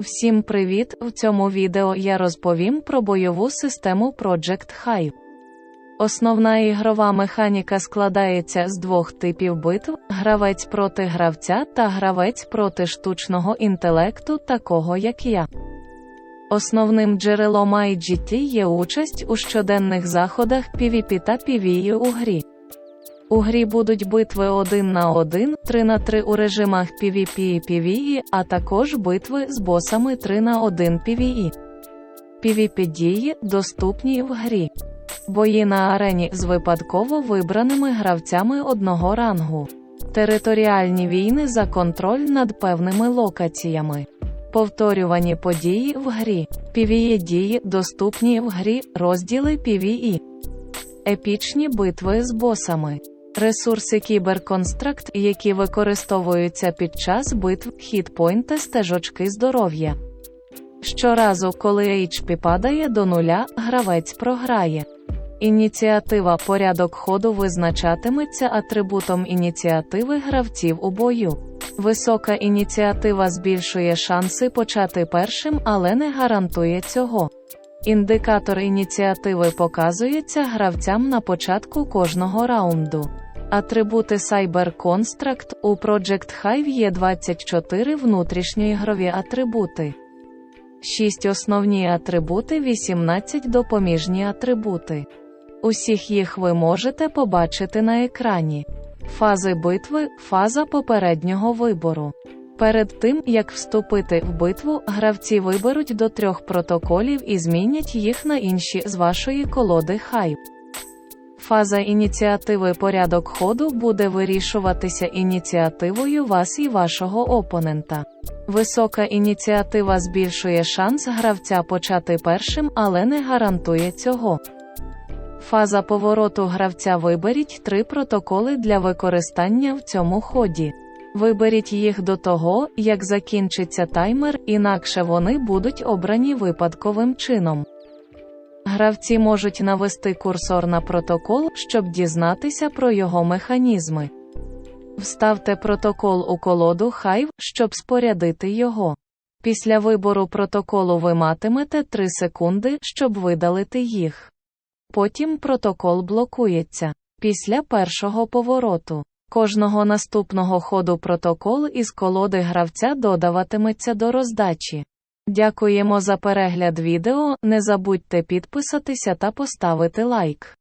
Всім привіт! В цьому відео я розповім про бойову систему Project Hive. Основна ігрова механіка складається з двох типів битв: гравець проти гравця та гравець проти штучного інтелекту, такого як я. Основним джерелом IGT є участь у щоденних заходах PvP та PvE у грі. У грі будуть битви 1 на 1, 3 на 3 у режимах PvP і PvE, а також битви з босами 3 на 1 PvE. PvP дії доступні в грі. Бої на арені з випадково вибраними гравцями одного рангу. Територіальні війни за контроль над певними локаціями. Повторювані події в грі. PvE дії доступні в грі, розділи PvE. Епічні битви з босами. Ресурси кіберконстракт, які використовуються під час битв, хітпойнти стежочки здоров'я. Щоразу, коли HP падає до нуля, гравець програє. Ініціатива порядок ходу визначатиметься атрибутом ініціативи гравців у бою. Висока ініціатива збільшує шанси почати першим, але не гарантує цього. Індикатор ініціативи показується гравцям на початку кожного раунду. Атрибути Cyber Construct у Project Hive є 24 внутрішньоігрові атрибути. 6 основні атрибути, 18 допоміжні атрибути. Усіх їх ви можете побачити на екрані. Фази битви фаза попереднього вибору. Перед тим, як вступити в битву, гравці виберуть до трьох протоколів і змінять їх на інші з вашої колоди Хайп. Фаза ініціативи порядок ходу буде вирішуватися ініціативою вас і вашого опонента. Висока ініціатива збільшує шанс гравця почати першим, але не гарантує цього. Фаза повороту гравця виберіть три протоколи для використання в цьому ході. Виберіть їх до того, як закінчиться таймер, інакше вони будуть обрані випадковим чином. Гравці можуть навести курсор на протокол, щоб дізнатися про його механізми. Вставте протокол у колоду Hive, щоб спорядити його. Після вибору протоколу ви матимете 3 секунди, щоб видалити їх. Потім протокол блокується. Після першого повороту. Кожного наступного ходу протокол із колоди гравця додаватиметься до роздачі. Дякуємо за перегляд відео. Не забудьте підписатися та поставити лайк.